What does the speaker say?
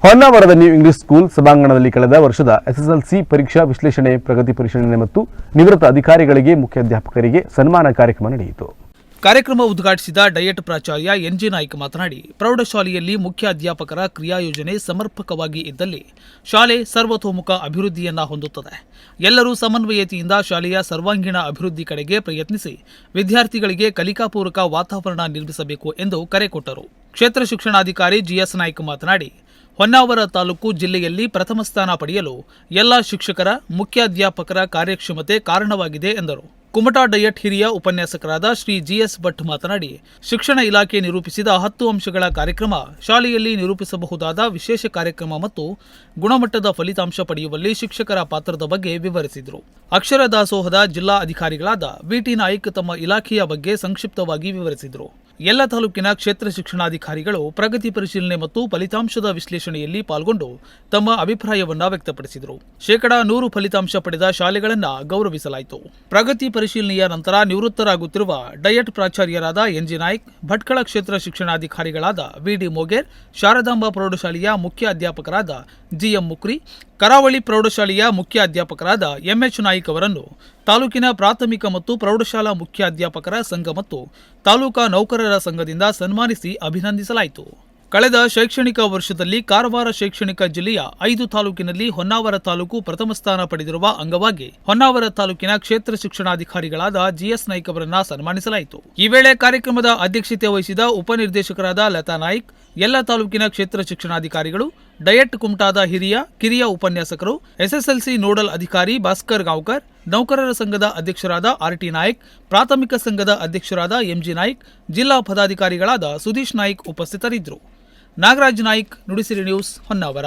ಹೊನ್ನಾವರದ new English school ಸಭಾಂಗಣದಲ್ಲಿ ಕಳೆದ ವರ್ಷದ ಎಸ್ಎಸ್ಎಲ್ಸಿ ಪರೀಕ್ಷಾ ವಿಶ್ಲೇಷಣೆ ಪ್ರಗತಿ ಪರಿಶೀಲನೆ ಮತ್ತು ನಿವೃತ್ತ ಅಧಿಕಾರಿಗಳಿಗೆ ಮುಖ್ಯಾಧ್ಯಾಪಕರಿಗೆ ಸನ್ಮಾನ ಕಾರ್ಯಕ್ರಮ ನಡೆಯಿತು. ಕಾರ್ಯಕ್ರಮ ಉದ್ಘಾಟಿಸಿದ ಡಯಟ್ ಪ್ರಾಚಾರ್ಯ ಎನ್ಜಿ ನಾಯ್ಕ ಮಾತನಾಡಿ, ಪ್ರೌಢಶಾಲೆಯಲ್ಲಿ ಮುಖ್ಯ ಅಧ್ಯಾಪಕರ ಕ್ರಿಯಾಯೋಜನೆ ಸಮರ್ಪಕವಾಗಿ ಇದ್ದಲ್ಲಿ ಶಾಲೆ ಸರ್ವತೋಮುಖ ಅಭಿವೃದ್ಧಿಯನ್ನ ಹೊಂದುತ್ತದೆ. ಎಲ್ಲರೂ ಸಮನ್ವಯತೆಯಿಂದ ಶಾಲೆಯ ಸರ್ವಾಂಗೀಣ ಅಭಿವೃದ್ಧಿ ಕಡೆಗೆ ಪ್ರಯತ್ನಿಸಿ ವಿದ್ಯಾರ್ಥಿಗಳಿಗೆ ಕಲಿಕಾಪೂರಕ ವಾತಾವರಣ ನಿರ್ಮಿಸಬೇಕು ಎಂದು ಕರೆ ಕೊಟ್ಟರು. ಕ್ಷೇತ್ರ ಶಿಕ್ಷಣಾಧಿಕಾರಿ ಜಿಎಸ್ ನಾಯ್ಕ ಮಾತನಾಡಿ ಹೊನ್ನಾವರ ತಾಲೂಕು ಜಿಲ್ಲೆಯಲ್ಲಿ ಪ್ರಥಮ ಸ್ಥಾನ ಪಡೆಯಲು ಎಲ್ಲ ಶಿಕ್ಷಕರ, ಮುಖ್ಯಾಧ್ಯಾಪಕರ ಕಾರ್ಯಕ್ಷಮತೆ ಕಾರಣವಾಗಿದೆ ಎಂದರು. ಕುಮಟಾ ಡಯಟ್ ಹಿರಿಯ ಉಪನ್ಯಾಸಕರಾದ ಶ್ರೀ ಜಿಎಸ್ ಭಟ್ ಮಾತನಾಡಿ, ಶಿಕ್ಷಣ ಇಲಾಖೆ ನಿರೂಪಿಸಿದ ಹತ್ತು ಅಂಶಗಳ ಕಾರ್ಯಕ್ರಮ ಶಾಲೆಯಲ್ಲಿ ನಿರೂಪಿಸಬಹುದಾದ ವಿಶೇಷ ಕಾರ್ಯಕ್ರಮ ಮತ್ತು ಗುಣಮಟ್ಟದ ಫಲಿತಾಂಶ ಪಡೆಯುವಲ್ಲಿ ಶಿಕ್ಷಕರ ಪಾತ್ರದ ಬಗ್ಗೆ ವಿವರಿಸಿದರು. ಅಕ್ಷರ ದಾಸೋಹದ ಜಿಲ್ಲಾ ಅಧಿಕಾರಿಗಳಾದ ವಿಟಿ ನಾಯಕ್ ತಮ್ಮ ಇಲಾಖೆಯ ಬಗ್ಗೆ ಸಂಕ್ಷಿಪ್ತವಾಗಿ ವಿವರಿಸಿದರು. ಎಲ್ಲ ತಾಲೂಕಿನ ಕ್ಷೇತ್ರ ಶಿಕ್ಷಣಾಧಿಕಾರಿಗಳು ಪ್ರಗತಿ ಪರಿಶೀಲನೆ ಮತ್ತು ಫಲಿತಾಂಶದ ವಿಶ್ಲೇಷಣೆಯಲ್ಲಿ ಪಾಲ್ಗೊಂಡು ತಮ್ಮ ಅಭಿಪ್ರಾಯವನ್ನು ವ್ಯಕ್ತಪಡಿಸಿದರು. ಶೇಕಡಾ ನೂರು ಫಲಿತಾಂಶ ಪಡೆದ ಶಾಲೆಗಳನ್ನು ಗೌರವಿಸಲಾಯಿತು. ಪ್ರಗತಿ ಪರಿಶೀಲನೆಯ ನಂತರ ನಿವೃತ್ತರಾಗುತ್ತಿರುವ ಡಯಟ್ ಪ್ರಾಚಾರ್ಯರಾದ ಎನ್ಜಿ ನಾಯ್ಕ್, ಭಟ್ಕಳ ಕ್ಷೇತ್ರ ಶಿಕ್ಷಣಾಧಿಕಾರಿಗಳಾದ ವಿಡಿ ಮೊಗೇರ್, ಶಾರದಾಂಬ ಪ್ರೌಢಶಾಲೆಯ ಮುಖ್ಯ ಅಧ್ಯಾಪಕರಾದ ಜಿಎಂ ಮುಕ್ರಿ, ಕರಾವಳಿ ಪ್ರೌಢಶಾಲೆಯ ಮುಖ್ಯ ಅಧ್ಯಾಪಕರಾದ ಎಂಎಚ್ ನಾಯ್ಕ್ ಅವರನ್ನು ತಾಲೂಕಿನ ಪ್ರಾಥಮಿಕ ಮತ್ತು ಪ್ರೌಢಶಾಲಾ ಮುಖ್ಯಾಧ್ಯಾಪಕರ ಸಂಘ ಮತ್ತು ತಾಲೂಕಾ ನೌಕರರ ಸಂಘದಿಂದ ಸನ್ಮಾನಿಸಿ ಅಭಿನಂದಿಸಲಾಯಿತು. ಕಳೆದ ಶೈಕ್ಷಣಿಕ ವರ್ಷದಲ್ಲಿ ಕಾರವಾರ ಶೈಕ್ಷಣಿಕ ಜಿಲ್ಲೆಯ ಐದು ತಾಲೂಕಿನಲ್ಲಿ ಹೊನ್ನಾವರ ತಾಲೂಕು ಪ್ರಥಮ ಸ್ಥಾನ ಪಡೆದಿರುವ ಅಂಗವಾಗಿ ಹೊನ್ನಾವರ ತಾಲೂಕಿನ ಕ್ಷೇತ್ರ ಶಿಕ್ಷಣಾಧಿಕಾರಿಗಳಾದ ಜಿಎಸ್ ನಾಯ್ಕ್ ಅವರನ್ನು ಸನ್ಮಾನಿಸಲಾಯಿತು. ಈ ವೇಳೆ ಕಾರ್ಯಕ್ರಮದ ಅಧ್ಯಕ್ಷತೆ ವಹಿಸಿದ ಉಪನಿರ್ದೇಶಕರಾದ ಲತಾ ನಾಯ್ಕ್, ಎಲ್ಲ ತಾಲೂಕಿನ ಕ್ಷೇತ್ರ ಶಿಕ್ಷಣಾಧಿಕಾರಿಗಳು ಡಯಟ್ ಕುಮಟಾದ ಹಿರಿಯ, ಕಿರಿಯ ಉಪನ್ಯಾಸಕರು, ಎಸ್ಎಸ್ಎಲ್ಸಿ ನೋಡಲ್ ಅಧಿಕಾರಿ ಭಾಸ್ಕರ್ ಗಾಂವ್ಕರ್, ನೌಕರರ ಸಂಘದ ಅಧ್ಯಕ್ಷರಾದ ಆರ್ಟಿ ನಾಯ್ಕ್, ಪ್ರಾಥಮಿಕ ಸಂಘದ ಅಧ್ಯಕ್ಷರಾದ ಎಂಜಿ ನಾಯ್ಕ್, ಜಿಲ್ಲಾ ಪದಾಧಿಕಾರಿಗಳಾದ ಸುದೀಶ್ ನಾಯ್ಕ್ ಉಪಸ್ಥಿತರಿದ್ದರು. ನಾಗರಾಜ್ ನಾಯ್ಕ್, ನುಡಿಸಿರಿ ನ್ಯೂಸ್ ಹೊನ್ನಾವರ.